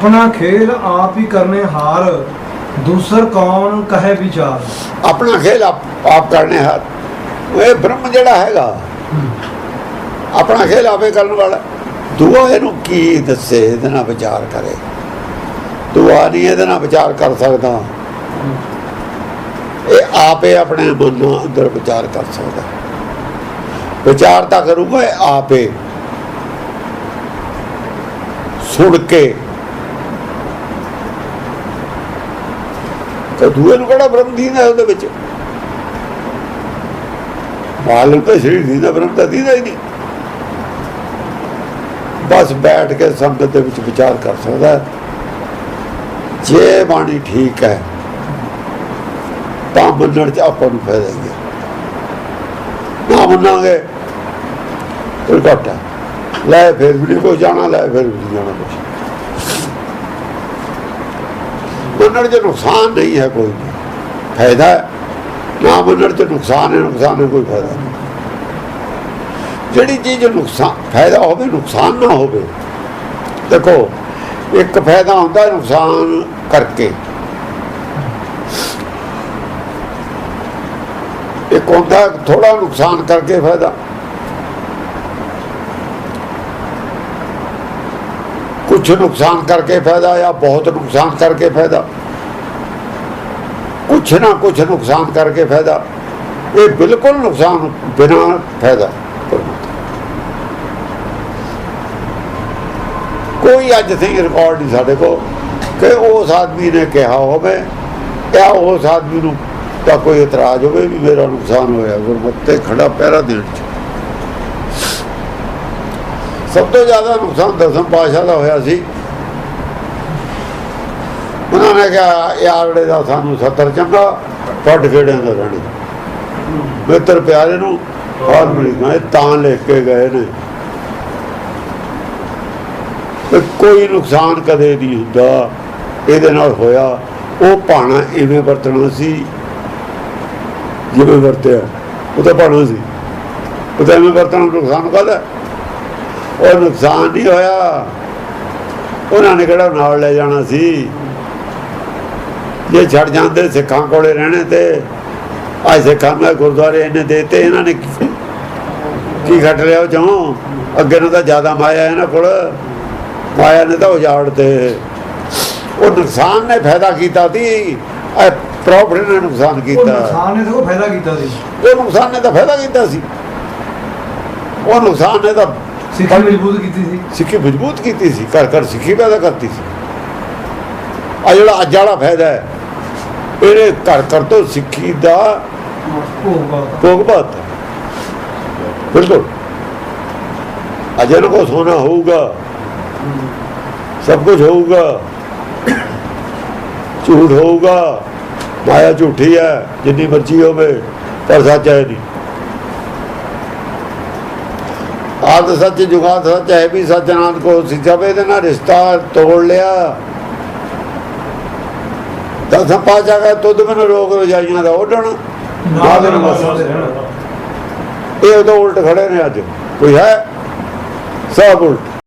ਆਪਣਾ ਖੇਲ ਆਪ ਹੀ ਕਰਨੇ ਹਾਰ, ਦੂਸਰ ਕੌਣ ਕਹੇ ਵਿਚਾਰ? ਆਪਣਾ ਖੇਲ ਆਪ ਕਰਨੇ ਹੱਥ ਇਹ ਬ੍ਰਹਮ ਜਿਹੜਾ ਹੈਗਾ, ਆਪਣਾ ਖੇਲ ਆਪੇ ਕਰਨ ਵਾਲਾ। ਦੁਆ ਇਹਨੂੰ ਕੀ ਦੱਸੇ, ਇਹਦੇ ਨਾਲ ਵਿਚਾਰ ਕਰੇ। ਦੁਆ ਨਹੀਂ ਇਹਦੇ ਨਾਲ ਵਿਚਾਰ ਕਰ ਸਕਦਾ। ਇਹ ਆਪੇ ਆਪਣੇ ਮਨ ਨੂੰ ਅੰਦਰ ਵਿਚਾਰ ਕਰ ਸਕਦਾ। ਵਿਚਾਰ ਤਾਂ ਕਰੂਗਾ ਆਪੇ ਸੁਣ ਕੇ ਤਾਂ ਦੂਏ ਨੂੰ ਕਿਹੜਾ ਬ੍ਰਹਮ ਦੀਨਾ ਉਹਦੇ ਵਿੱਚ? ਮਾਲਕ ਤਾਂ ਸਰੀਰ ਦੀਨਾ ਬ੍ਰਹਮ ਤਾਂ ਦੀਨਾ ਹੀ ਨਹੀਂ। ਬਸ ਬੈਠ ਕੇ ਸੰਗਤ ਦੇ ਵਿੱਚ ਵਿਚਾਰ ਕਰ ਸਕਦਾ ਜੇ ਬਾਣੀ ਠੀਕ ਹੈ, ਤਾਂ ਮੰਨਣ ਚ ਆਪਾਂ ਨੂੰ ਫਾਇਦਾ ਹੀ ਹੈ। ਨਾ ਮੰਨਾਂਗੇ ਫਿਰ ਘਾਟਾ। ਲੈ ਫਿਰ ਵੀ ਨਹੀਂ ਕੋਈ ਜਾਣਾ, ਲੈ ਫਿਰ ਵੀ ਨਹੀਂ ਜਾਣਾ ਕੁਛ। ਮੰਨਣ ਚ ਨੁਕਸਾਨ ਨਹੀਂ ਹੈ ਕੋਈ ਫਾਇਦਾ ਨਾ ਮੰਨਣ ਚ ਨੁਕਸਾਨ ਹੈ ਨੁਕਸਾਨ ਹੈ ਕੋਈ ਫਾਇਦਾ ਨਹੀਂ। ਜਿਹੜੀ ਚੀਜ਼ ਨੁਕਸਾਨ, ਫਾਇਦਾ ਹੋਵੇ, ਨੁਕਸਾਨ ਨਾ ਹੋਵੇ। ਦੇਖੋ, ਇੱਕ ਫਾਇਦਾ ਹੁੰਦਾ ਨੁਕਸਾਨ ਕਰਕੇ। ਇੱਕ ਹੁੰਦਾ ਥੋੜਾ ਨੁਕਸਾਨ ਕਰਕੇ ਫਾਇਦਾ। ਕੁਝ ਨੁਕਸਾਨ ਕਰਕੇ ਫਾਇਦਾ ਜਾਂ ਬਹੁਤ ਨੁਕਸਾਨ ਕਰਕੇ ਫਾਇਦਾ। ਕੁਛ ਨਾ ਕੁਛ ਨੁਕਸਾਨ ਕਰਕੇ ਫਾਇਦਾ। ਇਹ ਬਿਲਕੁਲ ਨੁਕਸਾਨ ਬਿਨਾ ਫਾਇਦਾ। ਕੋਈ ਅੱਜ ਤੱਕ ਰਿਕਾਰਡ ਨਹੀਂ ਸਾਡੇ ਕੋਲ ਕਿ ਉਸ ਆਦਮੀ ਨੇ ਕਿਹਾ ਹੋਵੇ ਜਾਂ ਉਸ ਆਦਮੀ ਨੂੰ ਤਾਂ ਕੋਈ ਇਤਰਾਜ਼ ਹੋਵੇ ਵੀ ਮੇਰਾ ਨੁਕਸਾਨ ਹੋਇਆ, ਗੁਰਮਤਿ ਖੜਾ ਪਹਿਰਾ ਦੇਣ ਚ। ਸਭ ਤੋਂ ਜ਼ਿਆਦਾ ਨੁਕਸਾਨ ਦਸਮ ਪਾਸ਼ਾ ਦਾ ਹੋਇਆ ਸੀ। ਉਹਨਾਂ ਨੇ ਕਿਹਾ ਯਾਰੜੇ ਦਾ ਸਾਨੂੰ 70 ਚੰਗਾ, ਪੱਟ ਖੇੜਿਆਂ ਦਾ ਰਹਿਣੀ ਮਿੱਤਰ ਪਿਆਰੇ ਨੂੰ ਹਾਲ ਮਿਲੀ ਤਾਂ ਲੈ ਕੇ ਗਏ ਨੇ। ਕੋਈ ਨੁਕਸਾਨ ਕਦੇ ਨਹੀਂ ਹੁੰਦਾ। ਇਹਦੇ ਨਾਲ ਹੋਇਆ, ਉਹ ਭਾਣਾ ਇਵੇਂ ਵਰਤਣਾ ਸੀ, ਜਿਵੇਂ ਵਰਤਿਆ। ਉਹ ਤਾਂ ਭਾਣਾ ਸੀ। ਉਹ ਤਾਂ ਇਵੇਂ ਵਰਤਣਾ ਨੁਕਸਾਨ ਕਰਦਾ ਉਹ ਨੁਕਸਾਨ ਨਹੀਂ ਹੋਇਆ। ਉਹਨਾਂ ਨੇ ਕਿਹੜਾ ਨਾਲ ਲੈ ਜਾਣਾ ਸੀ? ਜੇ ਛੱਡ ਜਾਂਦੇ ਸਿੱਖਾਂ ਕੋਲੇ ਰਹਿਣੇ ਤੇ ਅੱਜ ਸਿੱਖਾਂ ਨੂੰ ਗੁਰਦੁਆਰੇ ਇਹਨੇ ਦੇਤੇ ਇਹਨਾਂ ਨੇ ਕੀ- ਘਟ ਲਿਆ ਉਹ ਚੋਂ? ਅੱਗੇ ਨੂੰ ਤਾਂ ਜ਼ਿਆਦਾ ਮਾਇਆ ਇਹਨਾਂ ਕੋਲ ਮਾਇਆ ਨੇ ਤਾਂ ਉਜਾੜ ਤੇ ਉਹ ਨੁਕਸਾਨ ਨੇ ਫਾਇਦਾ ਕੀਤਾ ਸੀ ਇਹ ਪ੍ਰੋਫਿਟ ਨੇ ਨੁਕਸਾਨ ਉਹ ਕੀਤਾ। ਨੁਕਸਾਨ ਨੇ ਦੇਖੋ ਫਾਇਦਾ ਕੀਤਾ ਸੀ। ਉਹ ਨੁਕਸਾਨ ਨੇ ਤਾਂ ਫਾਇਦਾ ਕੀਤਾ ਸੀ। ਉਹ ਨੁਕਸਾਨ ਨੇ ਤਾਂ ਸਿੱਖੀ ਮਜ਼ਬੂਤ ਕੀਤੀ ਸੀ। ਸਿੱਖੀ ਮਜ਼ਬੂਤ ਕੀਤੀ ਸੀ ਘਰ ਘਰ ਸਿੱਖੀ ਪੈਦਾ ਕਰਤੀ ਸੀ। ਆ ਜਿਹੜਾ ਅੱਜ ਵਾਲਾ ਫਾਇਦਾ ਹੈ ਇਹਨੇ ਘਰ ਘਰ ਤੋਂ ਸਿੱਖੀ ਦਾ ਭੋਗ ਪਾਤਾ ਬਿਲਕੁਲ। ਅਜੇ ਕੋ ਸੋਨਾ ਹੋਊਗਾ। ਸਭ ਕੁਝ ਹੋਊਗਾ। ਝੂਠ ਹੋਊਗਾ। ਮਾਇਆ ਝੂਠੀ ਹੈ। ਜਿੰਨੀ ਮਰਜ਼ੀ ਹੋਵੇ, ਪਰ ਸੱਚ ਹੈ ਨਹੀਂ। ਆਦ ਸੱਚ ਜੁਗਾਦ ਸੱਚ ਹੈ ਵੀ ਸੱਚ ਨਾਨਕ ਕੋ ਸਿੱਖਿਆ ਵੇ ਇਹਦੇ ਨਾਲ ਰਿਸ਼ਤਾ ਤੋੜ ਲਿਆ ਦਸਾਂ ਪਾ ਜਾਗਾ ਤੁਧ ਮੈਨੂੰ ਰੋਗ ਰਜਾਈਆਂ ਦਾ ਉੱਡਣ। ਨਾਲ ਦੇ ਨਾਲ ਇਹ ਉਦੋਂ ਉਲਟ ਖੜੇ ਨੇ ਅੱਜ। ਕੋਈ ਹੈ? ਸਭ ਉਲਟ।